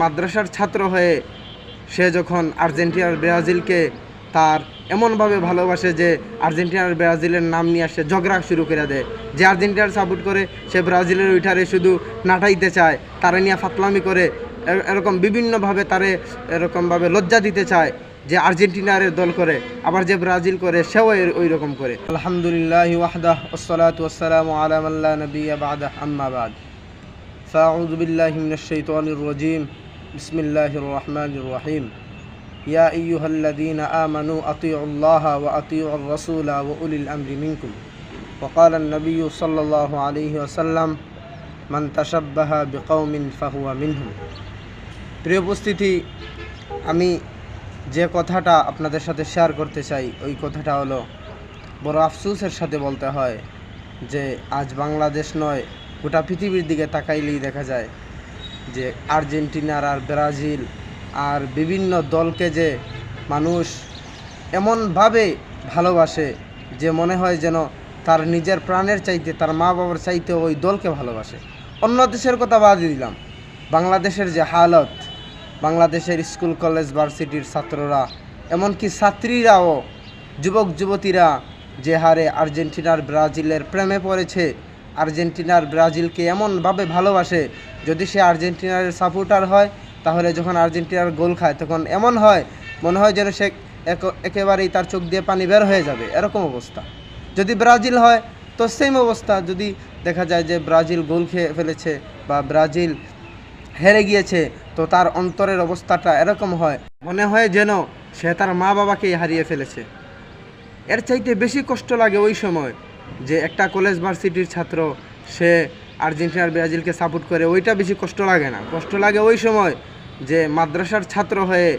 মাদ্রাসার ছাত্র হয়ে সে যখন আর্জেন্টিনার ব্রাজিলকে তার এমনভাবে ভালোবাসে যে আর্জেন্টিনার ব্রাজিলের নাম নিয়ে আসে ঝগড়া শুরু করে দেয়। যে আর্জেন্টিনার সাপোর্ট করে, সে ব্রাজিলের উইঠারে শুধু নাটাইতে চায়, তারা নিয়ে ফাতলামি করে এরকম বিভিন্নভাবে তারে এরকমভাবে লজ্জা দিতে চায় যে আর্জেন্টিনারের দল করে, আবার যে ব্রাজিল করে, সেও ওই রকম করে। আলহামদুলিল্লাহ ওয়াহদাহ ওসলাত ওসালাম আলামাল্লা নবী আবাদ আহমাবাদ ফাউদ্দুবিল্লাহ রজিম। الشيطان الرجيم بسم الله الرحمن الرحيم يا أيها الذين آمنوا أطيعوا الله وأطيعوا الرسول وأولي الأمر منكم وقال النبي صلى الله عليه وسلم من تشبه بقوم فهو منهم প্রিয় উপস্থিতি আমি যে কথাটা আপনাদের সাথে শেয়ার করতে চাই ওই কথাটা হলো বড় আফসোসের সাথে বলতে হয় যে আজ বাংলাদেশ নয় গোটা পৃথিবীর দিকে তাকাইলেই দেখা যায় যে আর্জেন্টিনার আর ব্রাজিল আর বিভিন্ন দলকে যে মানুষ এমনভাবে ভালোবাসে যে মনে হয় যেন তার নিজের প্রাণের চাইতে, তার মা বাবার চাইতে ওই দলকে ভালোবাসে। অন্য দেশের কথা বাদই দিলাম। বাংলাদেশের যে হালত, বাংলাদেশের স্কুল, কলেজ, ভার্সিটির ছাত্ররা, এমনকি ছাত্রীরাও, যুবক, যুবতীরা যে হারে আর্জেন্টিনার ব্রাজিলের প্রেমে পড়েছে, আর্জেন্টিনার ব্রাজিলকে এমনভাবে ভালোবাসে যদি সে আর্জেন্টিনার সাপোর্টার হয়, তাহলে যখন আর্জেন্টিনার গোল খায়, তখন এমন হয়, মনে হয় যেন সে এক- একেবারেই তার চোখ দিয়ে পানি বের হয়ে যাবে। এরকম অবস্থা। যদি ব্রাজিল হয়, তো সেম অবস্থা। যদি দেখা যায় যে ব্রাজিল গোল খেয়ে ফেলেছে বা ব্রাজিল হেরে গিয়েছে, তো তার অন্তরের অবস্থাটা এরকম হয়। মনে হয় যেন সে তার মা বাবাকেই হারিয়ে ফেলেছে। এর চাইতে বেশি কষ্ট লাগে ওই সময় যে একটা কলেজ ভার্সিটির ছাত্র, সে আর্জেন্টিনার ব্রাজিলকে সাপোর্ট করে, ওইটা বেশি কষ্ট লাগে না। কষ্ট লাগে ওই সময় যে মাদ্রাসার ছাত্র হয়ে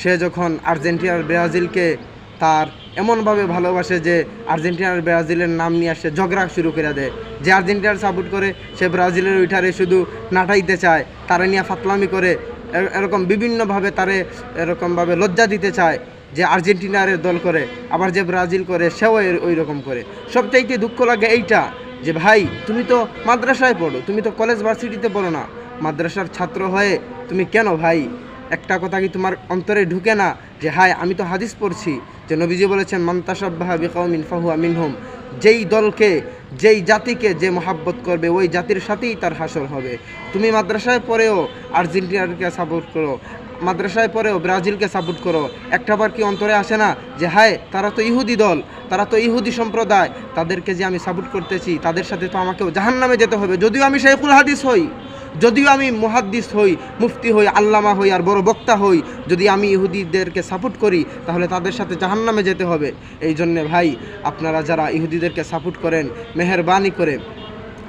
সে যখন আর্জেন্টিনার ব্রাজিলকে তার এমনভাবে ভালোবাসে যে আর্জেন্টিনার ব্রাজিলের নাম নিয়ে আসে ঝগড়া শুরু করে দেয়। যে আর্জেন্টিনার সাপোর্ট করে, সে ব্রাজিলের ওইটারে শুধু নাটাইতে চায়, তারা নিয়ে ফাতলামি করে এরকম বিভিন্নভাবে তারে এরকমভাবে লজ্জা দিতে চায় যে আর্জেন্টিনার দল করে, আবার যে ব্রাজিল করে, সেও ওই রকম করে। সবচাইতে দুঃখ লাগে এইটা যে ভাই, তুমি তো মাদ্রাসায় পড়ো, তুমি তো কলেজ ভার্সিটিতে পড়ো না। মাদ্রাসার ছাত্র হয়ে তুমি কেন ভাই? একটা কথা কি তোমার অন্তরে ঢুকে না যে হাই আমি তো হাদিস পড়ছি। যে নবীজি বলেছেন মান্তাসাব্বাহা বিকাউমিন ফাহুয়া মিনহুম। যেই দলকে, যেই জাতিকে যে মহাব্বত করবে, ওই জাতির সাথেই তার হাসর হবে। তুমি মাদ্রাসায় পড়েও আর্জেন্টিনাকে সাপোর্ট করো মাদ্রাসায় পড়েও ব্রাজিলকে সাপোর্ট করো। একটাবার কি অন্তরে আসে না যে, হায়, তারা তো ইহুদি দল, তারা তো ইহুদি সম্প্রদায়, তাদেরকে যে আমি সাপোর্ট করতেছি, তাদের সাথে তো আমাকেও জাহান্নামে যেতে হবে। যদিও আমি শেখুল হাদিস হই, যদিও আমি মুহাদ্দিস হই, মুফতি হই, আল্লামা হই, আর বড় বক্তা হই, যদি আমি ইহুদিদেরকে সাপোর্ট করি, তাহলে তাদের সাথে জাহান্নামে যেতে হবে। এই জন্যে ভাই, আপনারা যারা ইহুদিদেরকে সাপোর্ট করেন, মেহরবানি করে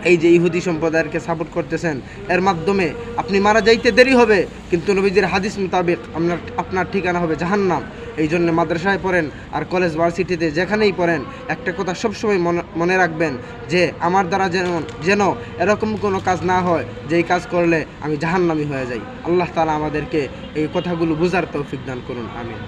এই যে ইহুদি সম্প্রদায়েরকে সাপোর্ট করতেছেন, এর মাধ্যমে আপনি মারা যাইতে দেরি হবে, কিন্তু নবীজির হাদিস মোতাবেক আপনার আপনার ঠিকানা হবে জাহান্নাম। এই জন্য মাদ্রাসায় পড়েন আর কলেজ ভার্সিটিতে যেখানেই পড়েন, একটা কথা সবসময় মনে মনে রাখবেন যে আমার দ্বারা যেন যেন এরকম কোনো কাজ না হয়, যেই কাজ করলে আমি জাহান্নামি হয়ে যাই। আল্লাহ তালা আমাদেরকে এই কথাগুলো বুঝার তৌফিক দান করুন, আমিন।